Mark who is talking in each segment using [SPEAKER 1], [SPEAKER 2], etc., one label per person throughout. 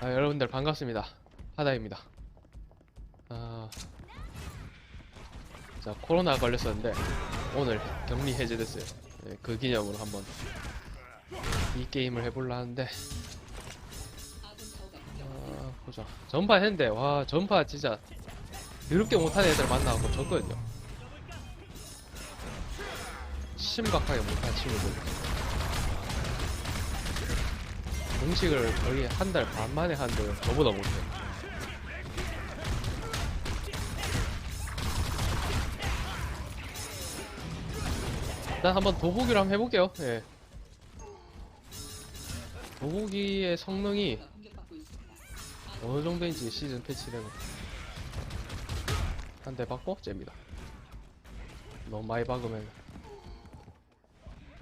[SPEAKER 1] 아, 여러분들 반갑습니다. 하다입니다. 아, 자 코로나 걸렸었는데 오늘 격리 해제됐어요. 예, 그 기념으로 한번 이 게임을 해볼라 하는데 아, 보자. 전파 했는데 와 전파 진짜 더럽게 못하는 애들 만나갖고 졌거든요. 심각하게 못한 친구들. 공식을 거의 한 달 반 만에 하는데 저보다 못해. 일단 한번 도보기로 한번 해볼게요. 예. 도보기의 성능이 어느 정도인지 시즌 패치되면 한대 받고 잽니다. 너무 많이 박으면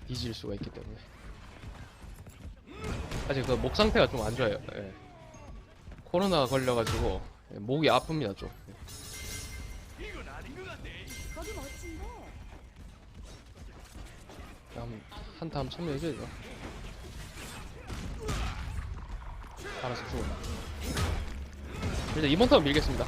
[SPEAKER 1] 뒤질 수가 있기 때문에. 아직 그 목 상태가 좀 안 좋아요. 예. 코로나 걸려가지고 예, 목이 아픕니다 좀. 예.
[SPEAKER 2] 거기 멋진데.
[SPEAKER 1] 다음 한타 한번 참여해줘야죠. 알아서 죽어. 일단 이번 타운 밀겠습니다.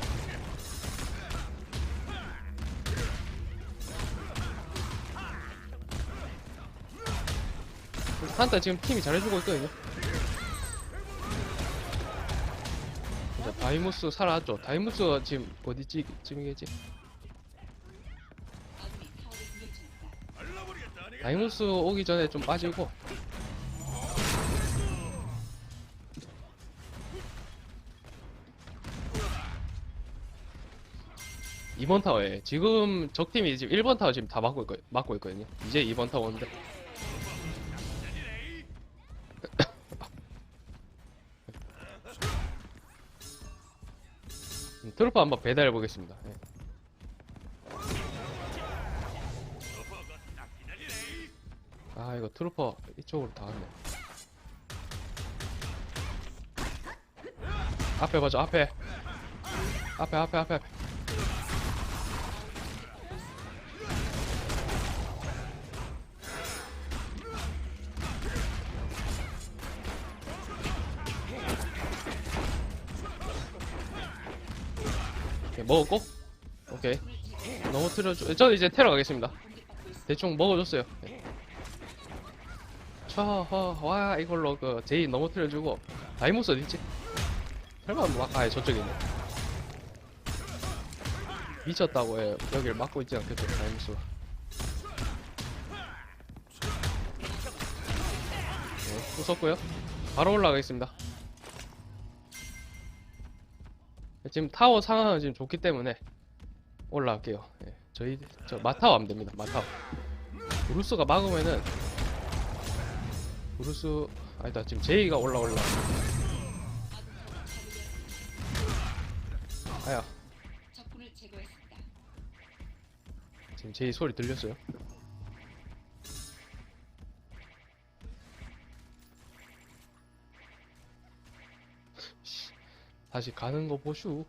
[SPEAKER 1] 한타 지금 팀이 잘해주고 있거든요. 자, 다이무스 살아왔죠. 다이무스 지금 어디지? 지금이겠지? 다이무스 오기 전에 좀 빠지고 이번 타워에 지금 적팀이 지금 1번 타워 지금 다 막고 있거 막고 있거든요. 이제 2번 타워 오는데 트루프 한번 배달해 보겠습니다. 예. 아 이거 트루퍼 이쪽으로 다 왔네 앞에 봐줘 앞에 앞에 앞에 앞에 앞에 먹었고? 오케이. 넘어뜨려줘. 저는 이제 테러 가겠습니다. 대충 먹어줬어요. 네. 저와 이걸로 그 제이 넘어뜨려주고. 다이모스 어딨지? 설마 뭐 아까 저쪽에 있네. 미쳤다고 해 여기를 막고 있지 않겠죠 다이모스가. 네, 부쉈고요. 바로 올라가겠습니다 지금 타워 상황은 지금 좋기 때문에 올라갈게요. 예, 저희 저 마타워 하면 됩니다 마타워. 브루스가 막으면은 브루스 아니다 지금 제이가 올라올라. 아야. 지금 제이 소리 들렸어요 다시 가는 거 보슈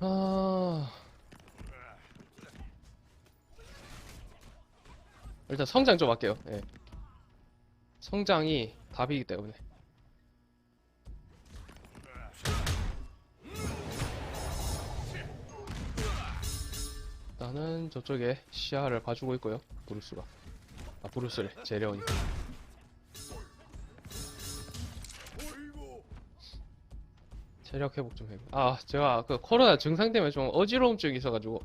[SPEAKER 1] 아 일단 성장 좀 할게요 예. 성장이 답이기 때문에 나는 저쪽에 시야를 봐주고 있고요. 브루스가. 아, 브루스래. 제레온이. 체력 회복 좀 해. 아, 제가 그 코로나 증상 때문에 좀 어지러움증이 있어가지고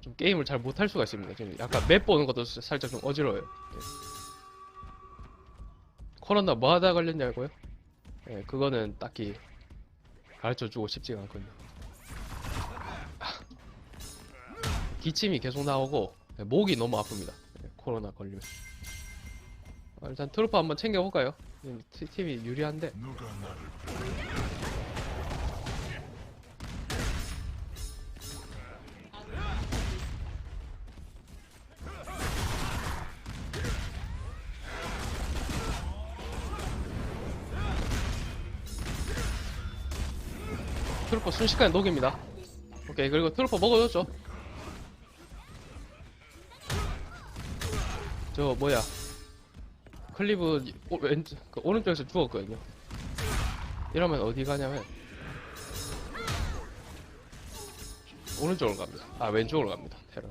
[SPEAKER 1] 좀 게임을 잘 못할 수가 있습니다. 지금 약간 맵 보는 것도 살짝 좀 어지러워요. 예. 코로나 뭐 하다 걸렸냐고요? 예, 그거는 딱히 가르쳐 주고 싶지가 않거든요. 기침이 계속 나오고 네, 목이 너무 아픕니다. 네, 코로나 걸리면. 아, 일단 트루프 한번 챙겨볼까요? 지금 티- 팀이 유리한데. 트루퍼 순식간에 녹입니다. 오케이 그리고 트루퍼 먹어줬죠. 저 뭐야 클리브 오, 왼, 그 오른쪽에서 죽었거든요. 이러면 어디 가냐면 오른쪽으로 갑니다. 아 왼쪽으로 갑니다. 테러.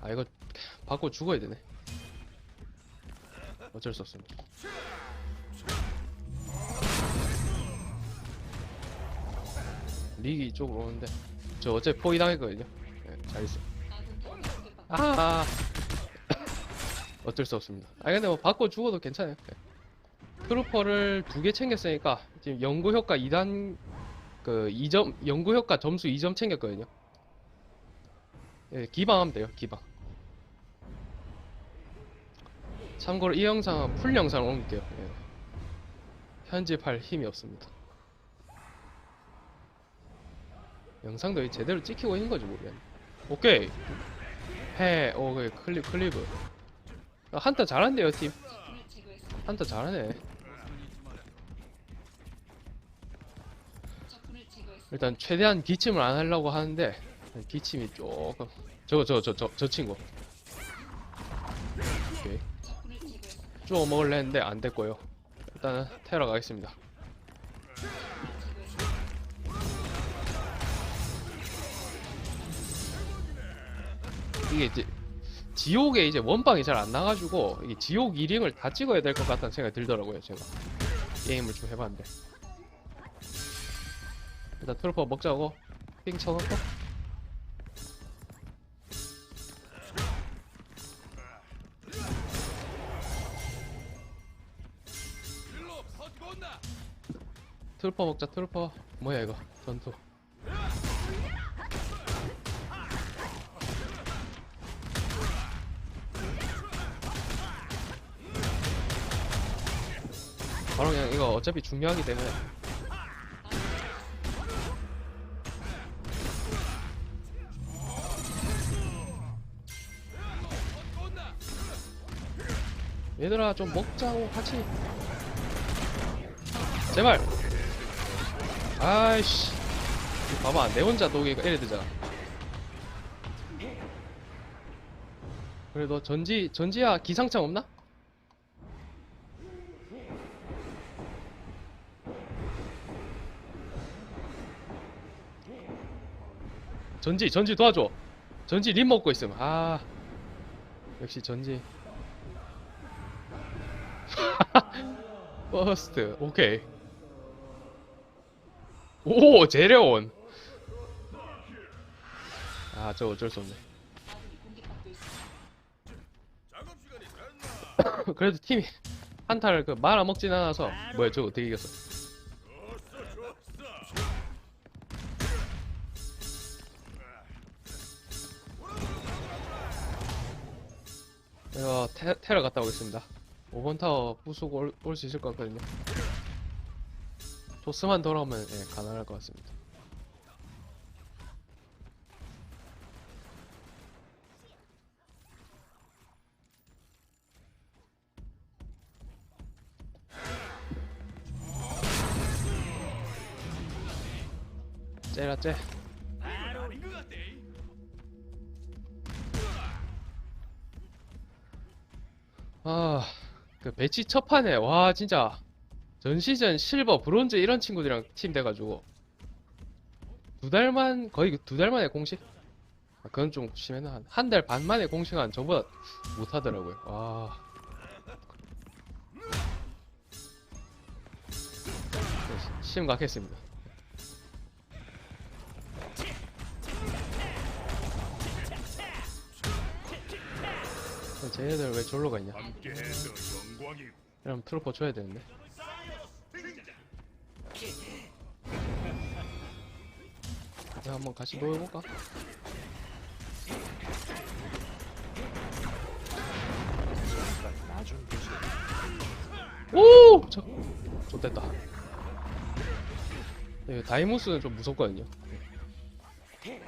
[SPEAKER 2] 아
[SPEAKER 1] 이거 받고 죽어야 되네. 어쩔 수 없습니다. 릭이 이쪽으로 오는데 저 어제 포위 당했거든요. 네, 잘 있어.
[SPEAKER 2] 아군 타워가 공격받고
[SPEAKER 1] 아 어쩔 수 없습니다. 아 근데 뭐 받고 죽어도 괜찮아요. 네. 트루퍼를 두 개 챙겼으니까 지금 연구 효과 2단 그 2점 연구 효과 점수 2점 챙겼거든요. 예, 기방하면 돼요. 기방. 참고로 이 영상은 풀 영상을 옮길게요. 예. 편집할 힘이 없습니다. 영상도 제대로 찍히고 있는 건지 모르겠네. 오케이. 해, 오, 그 클립, 클리브. 아, 한타 잘한대요, 팀. 한타 잘하네. 일단 최대한 기침을 안 하려고 하는데 기침이 조금 저거 저거 저저저 친구 오케이. 쭉 먹을래 했는데 안 됐고요 일단은 테러 가겠습니다. 이게 이제 지옥에 이제 원방이 잘 안 나가지고 이게 지옥 2링을 다 찍어야 될 것 같다는 생각이 들더라고요 제가. 게임을 좀 해봤는데. 일단 트루퍼 먹자고. 삥 쳐놓고. 트루퍼 먹자 트루퍼. 뭐야 이거? 전투 어차피 중요하기 때문에. 얘들아 좀 먹자고 같이. 제발. 아이씨. 봐봐 내 혼자 녹이가 이래 되잖아 그래도 전지 전지야 기상청 없나? 전지 전지 도와줘. 전지 립 먹고 있음 아 역시 전지. 퍼스트. 오케이. 오 재래온 아저 어쩔 수 없네. 그래도 팀이 한타를 그 말아 먹진 않아서 뭐야 저거 어떻게 이겼어 이거 테, 테러 갔다 오겠습니다. 5번 타워 부수고 올 수 있을 것 같거든요. 토스만 돌아오면 예, 가능할 것 같습니다. 째라 째 그 배치 첫 판에 와 진짜 전 시즌 실버, 브론즈 이런 친구들이랑 팀 돼가지고 두 달만 거의 두 달 만에 공식? 아, 그건 좀 심했나 한 달 반 만에 공식은 저보다 못하더라고요. 와. 네, 심각했습니다. 쟤네들 왜 절로 가있냐? 그럼 트로퍼 줘야 되는데. 이제 한번 같이 놀아볼까? 오! 저, 좋됐다. 네, 다이모스는 좀 무섭거든요. 테-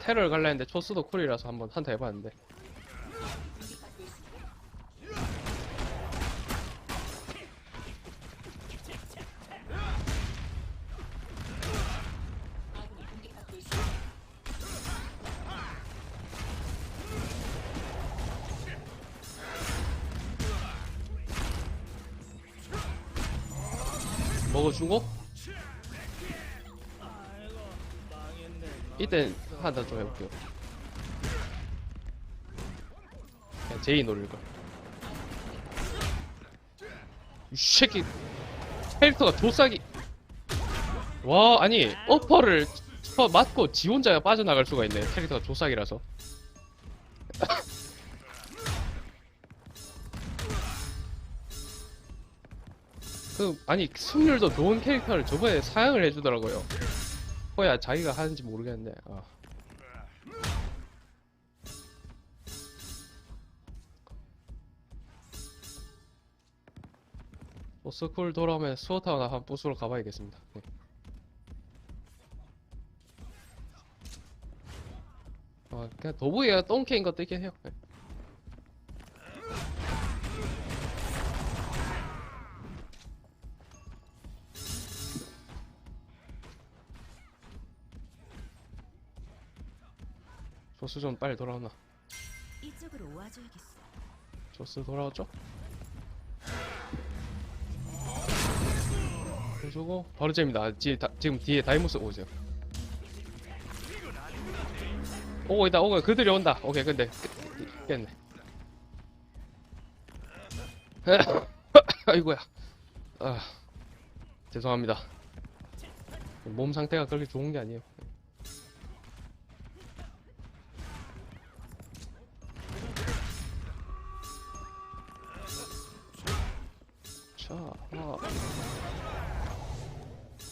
[SPEAKER 1] 테러를 갈라 했는데 초스도 쿨이라서 한번 한타 해봤는데 먹어주고? 이땐 하나 좀 해볼게요. 그냥 제이 노릴걸 이 새끼 캐릭터가 조싸기. 와 아니 어퍼를 쳐 맞고 지 혼자 빠져나갈 수가 있네. 캐릭터가 조싸기라서 그 아니 승률도 좋은 캐릭터를 저번에 사양을 해주더라고요 뭐야 자기가 하는지 모르겠는데 아. 오스쿨 돌아오면 수어타워나 한 부스로 가봐야겠습니다 네. 아, 그냥 도부이가 똥캐인 것도 있긴 해요 네. 조스 좀 빨리 돌아오나.
[SPEAKER 3] 이쪽으로 와줘야겠어.
[SPEAKER 1] 조스 돌아왔죠? 해주고. 바로 잽니다. 뒤에 다, 지금 뒤에 다이모스 오세요. 오고 있다. 오고 그들이 온다. 오케이 근데. 깼- 깼네. 아이고야. 아 죄송합니다. 몸 상태가 그렇게 좋은 게 아니에요 자, 아.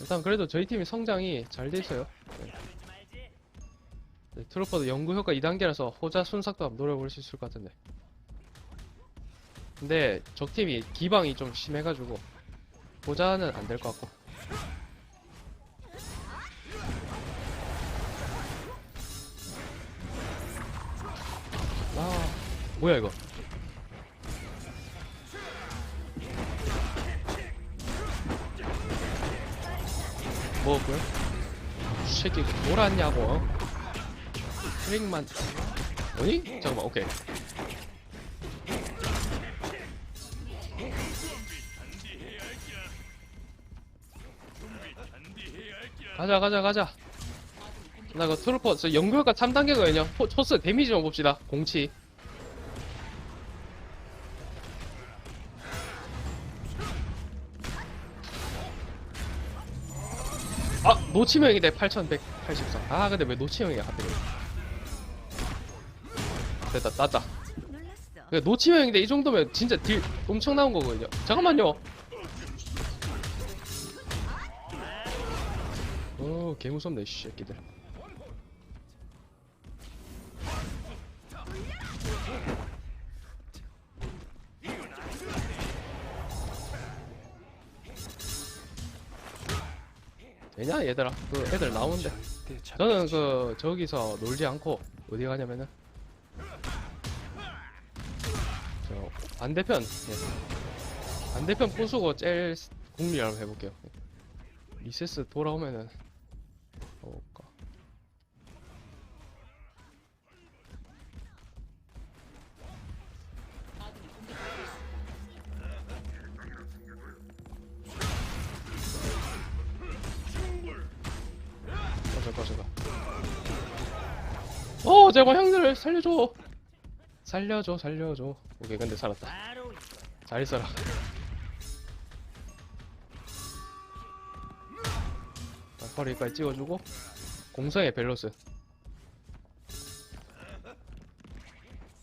[SPEAKER 1] 일단 그래도 저희 팀이 성장이 잘 돼 있어요. 네. 네, 트로퍼도 연구 효과 2단계라서 호자 순삭도 한번 노려볼 수 있을 것 같은데. 근데 적 팀이 기방이 좀 심해가지고 호자는 안 될 것 같고. 아, 뭐야 이거? 먹었고요. 이 새끼 놀았냐고. 어? 트릭만. 어니? 잠깐만, 오케이. 가자, 가자, 가자. 나 이거 트루퍼, 저 연구효과 3단계거든요. 포, 초스 데미지 좀 봅시다. 공치. 노치명이대 8184. 아 근데 왜 노치명이야 하필. 됐다. 그 노치명인데 이 정도면 진짜 딜 엄청 나온 거거든요. 잠깐만요. 어 개무섭네 이 새끼들. 되냐 얘들아? 그 애들 나오는데. 저는 그 저기서 놀지 않고 어디 가냐면은. 저 반대편 예. 반대편 부수고 젤 국리 한번 해볼게요. 리세스 돌아오면은. 볼 제발 형들 살려줘. 살려줘 살려줘. 오케이 근데 살았다. 잘 있어라. 여기까지 찍어주고 공성의 밸런스.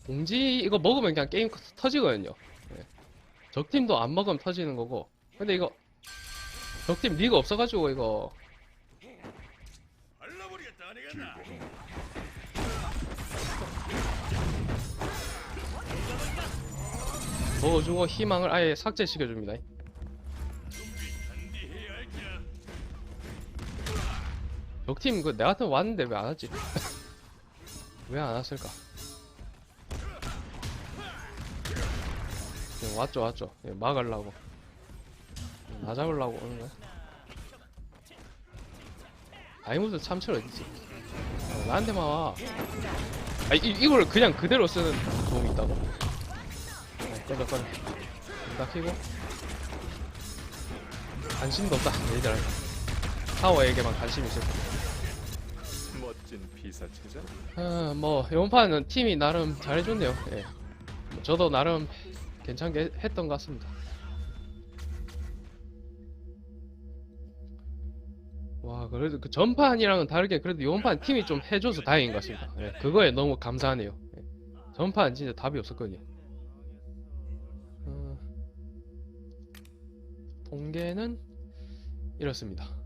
[SPEAKER 1] 공지 이거 먹으면 그냥 게임 터지거든요. 예. 적팀도 안 먹으면 터지는 거고. 근데 이거 적팀 리가 없어가지고 이거 먹어주고 희망을 아예 삭제시켜줍니다. 적팀 그내 같은 왔는데 왜 안 왔지? 왜 안 왔을까? 네, 왔죠 왔죠. 네, 막으려고. 나 잡으려고 오는 거야. 다이무스 참철 어딨지? 어, 나한테만 와. 아 이, 이걸 그냥 그대로 쓰는 도움이 있다고? 네, 꺼져 꺼져. 딱 키고. 관심도 없다 얘들은 타워에게만 관심이 있을
[SPEAKER 4] 멋진 피사체자.
[SPEAKER 1] 아, 뭐 이번 판은 팀이 나름 잘해줬네요 예. 뭐 저도 나름 괜찮게 했던 것 같습니다 와 그래도 그 전판이랑은 다르게 그래도 이번 판 팀이 좀 해줘서 다행인 것 같습니다 예, 그거에 너무 감사하네요 예. 전판 진짜 답이 없었거든요 어, 통계는 이렇습니다